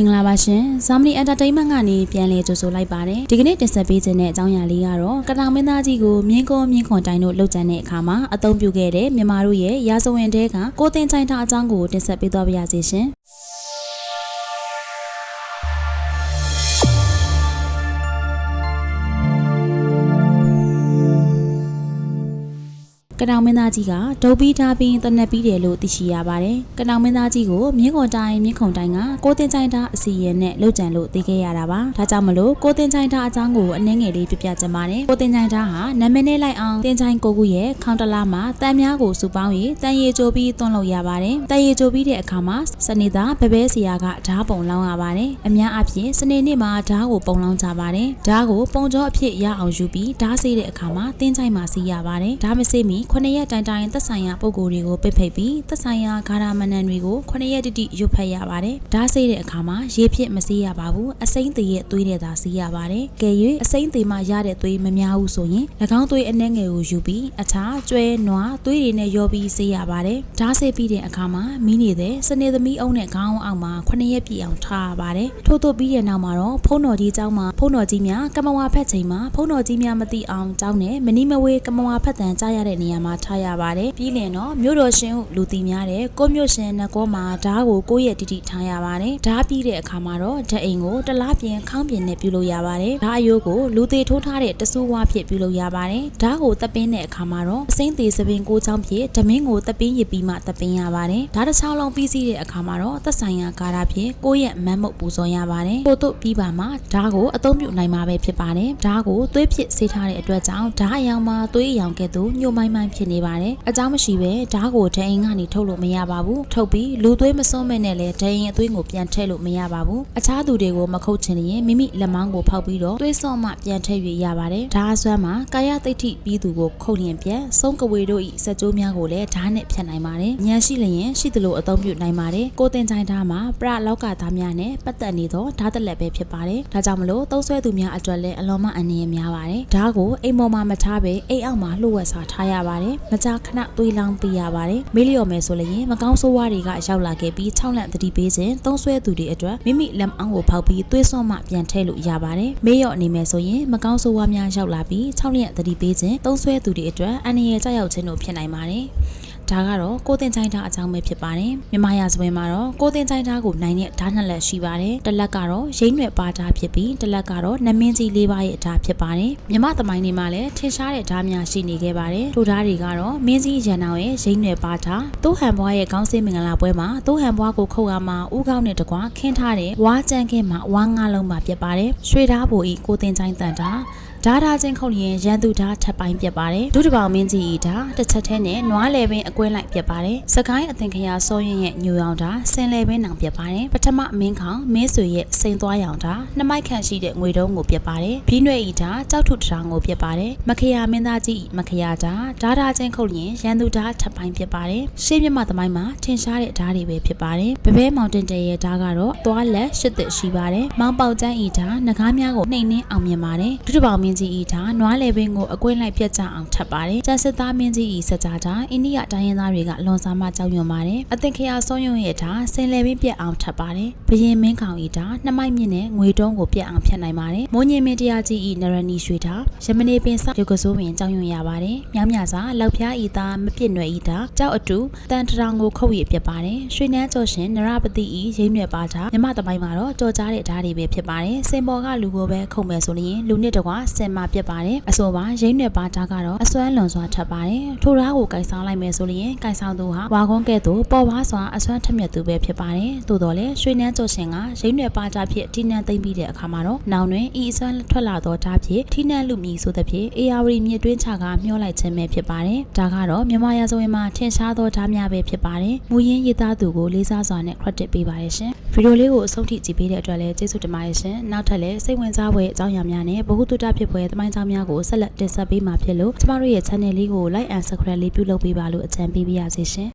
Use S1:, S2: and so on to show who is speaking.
S1: မင်္ဂလာပါရှင်။ Zamni Entertainment ကနေပြန်လည်ကြိုဆိုလိုက်ပါတယ်။ဒီကနေ့တင်ဆက်ပေးခြင်းတဲ့အကြောင်းအရာလေးကတော့ကတောင်မင်းသားကြီးကိုမြင်းကောမြင်းခွန်တိုင်းတို့လှုပ်ကြံတဲ့အခါမှာအသုံးပြုခဲ့တဲ့မြန်မာတို့ရဲ့ရာဇဝင်တဲကကိုတင်ချိုင်တာအကြောင်းကိုတင်ဆက်ပေးသွားပါရစေရှင်။ ကနောင်မင်းသားကြီးကဒုတ်ပြီးထားပြီးတနက်ပြီးတယ်လို့သိရှိရပါတယ်။ကနောင်မင်းသားကြီးကိုမြင်းခွန်တိုင်းမြင်းခွန်တိုင်းကကိုတင်ချိုင်တာအစီရင်နဲ့လှုပ်ကြံလို့သိခဲ့ရတာပါ။ဒါကြောင့်မလို့ကိုတင်ချိုင်တာအကြောင်းကိုအနှဲငယ်လေးပြပြချင်ပါတယ်။ကိုတင်ချိုင်တာဟာနာမည်နဲ့လိုက်အောင်တင်ချိုင်ကိုကူရဲ့ခေါင်းတလားမှာတန်များကိုစုပေါင်း၍တန်ရီကြိုပြီးသွန်းလို့ရပါတယ်။တန်ရီကြိုပြီးတဲ့အခါမှာစနေသားဘဲဘဲစီယာကဓားပုံလောင်းရပါတယ်။အများအပြားစနေနေ့မှာဓားကိုပုံလောင်းကြပါတယ်။ဓားကိုပုံကြောအဖြစ်ရအောင်ယူပြီးဓားစေးတဲ့အခါမှာတင်းချိုင်မှာစီးရပါတယ်။ဓားမစေးမီ9ရက်တိုင်တိုင်သက်ဆိုင်ရာပုံကိုယ်တွေကိုပိတ်ဖိတ်ပြီးသက်ဆိုင်ရာဂါရာမဏန်တွေကို9ရက်တိတိရွတ်ဖတ်ရပါတယ်။ဓားစေးတဲ့အခါမှာရေဖြစ်မစေးရပါဘူး။အစိမ့်သေးရဲ့သွေးတဲ့သာစီးရပါတယ်။ကဲ၍အစိမ့်သေးမှရတဲ့သွေးမများဘူးဆိုရင်၎င်းသွေးအနှဲငယ်ကိုယူပြီးအခြားကျွဲနွားသွေးတွေနဲ့ရောပြီးစေးရပါတယ်။ဓားစေးပြီးတဲ့အခါမှာမီးနေတဲ့စနေသမီးအုံနဲ့ခေါင်းအောက်မှာ9ရက်ပြည့်အောင်ထားရပါတယ်။ထို့သို့ပြီးတဲ့နောက်မှာတော့ဖုံးတော်ကြီးเจ้าမှာဖုံးတော်ကြီးများကမ္မဝါဖက်ချိန်မှာဖုံးတော်ကြီးများမသိအောင်เจ้าနဲ့မနီမဝေးကမ္မဝါဖက်တန်ကြားရတဲ့နေရာ မှာထားရပါတယ်။ပြီးလင်တော့မြို့တော်ရှင်ဟုလူတီများတဲ့ကိုမြို့ရှင်နကောမှာဓားကိုကိုယ့်ရဲ့တိတိထားရပါတယ်။ဓားပြီးတဲ့အခါမှာတော့ဓာတ်အိမ်ကိုတလားပြင်ခေါင်းပြင်နဲ့ပြုလုပ်ရပါတယ်။ဓားအယိုးကိုလူသေးထိုးထားတဲ့တဆူဝါဖြစ်ပြုလုပ်ရပါတယ်။ဓားကိုတပ်ပင်းတဲ့အခါမှာတော့အစိမ့်သေးစပင်ကိုချောင်းဖြစ်ဓမင်းကိုတပ်ပင်းရစ်ပြီးမှတပ်ပင်းရပါတယ်။ဓားတစ်ချောင်းလုံးပြီးစီးတဲ့အခါမှာတော့သက်ဆိုင်ရာကာရာဖြစ်ကိုယ့်ရဲ့မန်းမုတ်ပူဇော်ရပါတယ်။ကိုတို့ပြီးပါမှဓားကိုအသုံးပြုနိုင်မှာပဲဖြစ်ပါတယ်။ဓားကိုသွေးဖြစ်စေးထားတဲ့အတွက်ကြောင့်ဓားအယောင်မှာသွေးအယောင်ကဲ့သို့ညှို့မိုင်းမိုင်းဖြစ်နေပါတယ်။အကြောင်းမရှိပဲဓားကိုဓာတ်အိမ်ကနေထုတ်လို့မရပါဘူး။ထုတ်ပြီးလူသွေးမစွန်းမဲ့နဲ့လည်းဓာတ်အိမ်အသွေးကိုပြန်ထည့်လို့မရပါဘူး။အခြားသူတွေကိုမခုတ်ချင်ရင်မိမိလက်မောင်းကိုဖောက်ပြီးတော့သွေးစော့မှပြန်ထည့်၍ရပါတယ်။ဓားအစွမ်းမှာကာယသိဋ္ဌိပြီးသူကိုခုတ်လျင်ပြန်ဆုံးကဝေတို့ဤစက်ကြိုးများကိုလည်းဓားနဲ့ဖြတ်နိုင်ပါတယ်။ဉာဏ်ရှိလျင်ရှိသလိုအသုံးပြုနိုင်ပါတယ်။ကိုတင်ချိုင်ဓားမှာပရလောက်ကသားများနဲ့ပတ်သက်နေသောဓာတ်တက်လက်ပဲဖြစ်ပါတယ်။ဒါကြောင့်မလို့သုံးဆွဲသူများအတွက်လည်းအလွန်မှအနည်းများပါတယ်။ဓားကိုအိမ်ပေါ်မှာမထားပဲအိမ်အောက်မှာလှုပ်ဝက်စာထားရပါတယ်။မကြာခဏသွေးလောင်းပေးရပါတယ်။မေးလျော်မယ်ဆိုလည်းမကောင်းဆိုးဝါးတွေကရောက်လာခဲ့ပြီး6လန့်သတိပေးခြင်းသုံးဆွဲသူတွေအတွက်မိမိလက်အောက်ကိုဖောက်ပြီးသွေးစွန်းမှပြန်ထည့်လို့ရပါတယ်။မေးလျော်နေမယ်ဆိုရင်မကောင်းဆိုးဝါးများရောက်လာပြီး6လန့်သတိပေးခြင်းသုံးဆွဲသူတွေအတွက်အန္တရာယ်ကြောက်ရောက်ခြင်းတို့ဖြစ်နိုင်ပါတယ်။ ဒါကတော့ကိုတင်ချိုင်းထားအကြောင်းပဲဖြစ်ပါတယ်မြန်မာရာဇဝင်မှာတော့ကိုတင်ချိုင်းထားကိုနိုင်တဲ့ဓာတ်နှစ်လက်ရှိပါတယ်တစ်လက်ကတော့ရိမ့်ရွယ်ပါဓာတ်ဖြစ်ပြီးတစ်လက်ကတော့နမင်းကြီးလေးပါးရဲ့ဓာတ်ဖြစ်ပါတယ်မြန်မာသမိုင်းတွေမှာလည်းထင်ရှားတဲ့ဓာတ်များရှိနေခဲ့ပါတယ်ထိုဓာတ်တွေကတော့မင်းကြီးရန်အောင်ရဲ့ရိမ့်ရွယ်ပါဓာတ်တိုးဟန်ဘွားရဲ့ခေါင်းစင်းမင်္ဂလာပွဲမှာတိုးဟန်ဘွားကိုခုတ်ရမှာဥကောင်းနဲ့တကွာခင်းထားတဲ့ဝါကြမ်းခင်းမှာဝါငါးလုံးပါပြတ်ပါတယ်ရွှေဓာတ်ဘူဤကိုတင်ချိုင်းတန်တာ ဓာတာချင်းခုတ်ရင်ရန်သူဓာထပ်ပိုင်းပြတ်ပါတယ်ဒုတပောင်မင်းကြီးဤဓာတစ်ချက်ထဲနဲ့နွားလေပင်အကွဲလိုက်ပြတ်ပါတယ်စကိုင်းအသင်ခရာစောရင်ရဲ့ညူရောင်ဓာဆင်လေပင်နောင်ပြတ်ပါတယ်ပထမမင်းခေါင်မင်းဆွေရဲ့စိန်သွားရောင်ဓာနှစ်မိုက်ခန့်ရှိတဲ့ငွေတုံးကိုပြတ်ပါတယ်ဘီးနွယ်ဤဓာကြောက်ထုတထောင်ကိုပြတ်ပါတယ်မခရာမင်းသားကြီးမခရာဓာဓာတာချင်းခုတ်ရင်ရန်သူဓာထပ်ပိုင်းပြတ်ပါတယ်ရှေးမြမသမိုင်းမှာထင်ရှားတဲ့ဓာတွေပဲဖြစ်ပါတယ်ဘဘဲမောင်တင်တဲရဲ့ဓာကတော့သွားလက်ရှစ်သက်ရှိပါတယ်မောင်ပေါက်ကျန်းဤဓာငကားများကိုနှိမ်နှင်းအောင်မြင်ပါတယ်ဒုတပောင်မင်းကြီးဤဓာနွားလေပင်ကိုအကွင်းလိုက်ပြတ်ကြအောင်ထပ်ပါတယ်ကျန်စစ်သားမင်းကြီးဤစကြဓာအိန္ဒိယတိုင်းရင်းသားတွေကလွန်စားမှကြောက်ရွံ့ပါတယ်အသင်ခရာဆုံးယုံရဲ့ဓာဆင်လေပင်ပြတ်အောင်ထပ်ပါတယ်ဘရင်မင်းကောင်ဤဓာနှစ်မိုက်မြင့်နဲ့ငွေတုံးကိုပြတ်အောင်ဖြတ်နိုင်ပါတယ်မိုးညင်မင်းတရားကြီးဤနရဏီရွှေဓာရမနေပင်စရုပ်ကစိုးပင်ကြောက်ရွံ့ရပါတယ်မြောင်းမြစာလောက်ဖျားဤသားမပြစ်နွယ်ဤဓာကြောက်အတူတန်တရောင်ကိုခုတ်ရပြတ်ပါတယ်ရွှေနှန်းကျော်ရှင်နရပတိဤရိမ့်မြက်ပါဓာမြမတမိုင်းမှာတော့ကြော်ကြားတဲ့ဓာတွေပဲဖြစ်ပါတယ်စင်ပေါ်ကလူကိုပဲခုံမယ်ဆိုရင်လူနှစ်တကွာစင်မာပြတ်ပါတယ်အဆိုပါရိမ့်နယ်ပါဓာကတော့အစွမ်းလွန်စွာထပ်ပါတယ်ထိုဓာကိုကိုင်ဆောင်လိုက်မယ်ဆိုရင်ကိုင်ဆောင်သူဟာဝါကုန်းကဲ့သို့ပေါ်ပါစွာအစွမ်းထက်မြက်သူပဲဖြစ်ပါတယ်သို့တော်လည်းရွှေနှန်းကျော်ရှင်ကရိမ့်နယ်ပါဓာဖြင့်ထိနှံသိမ့်ပြီးတဲ့အခါမှာတော့နောင်တွင်ဤအစွမ်းထွက်လာသောဓာဖြင့်ထိနှံလူမီဆိုသဖြင့်အေယာဝတီမြစ်တွင်းချကမျောလိုက်ခြင်းပဲဖြစ်ပါတယ်ဒါကတော့မြန်မာရာဇဝင်မှာထင်ရှားသောဓာများပဲဖြစ်ပါတယ်မူရင်းရေးသားသူကိုလေးစားစွာနဲ့ credit ပေးပါတယ်ရှင်ဗီဒီယိုလေးကိုအဆုံးထိကြည့်ပေးတဲ့အတွက်လည်းကျေးဇူးတင်ပါတယ်ရှင်နောက်ထပ်လည်းစိတ်ဝင်စားဖွယ်အကြောင်းအရာများနဲ့ဘ ഹു တုတဖြစ်ဖွယ်သမိုင်းကြောင်းများကိုဆက်လက်တင်ဆက်ပေးမှာဖြစ်လို့ကျမတို့ရဲ့ channel လေးကို like and subscribe လေးပြုလုပ်ပေးပါလို့အကြံပေးပါရစေရှင်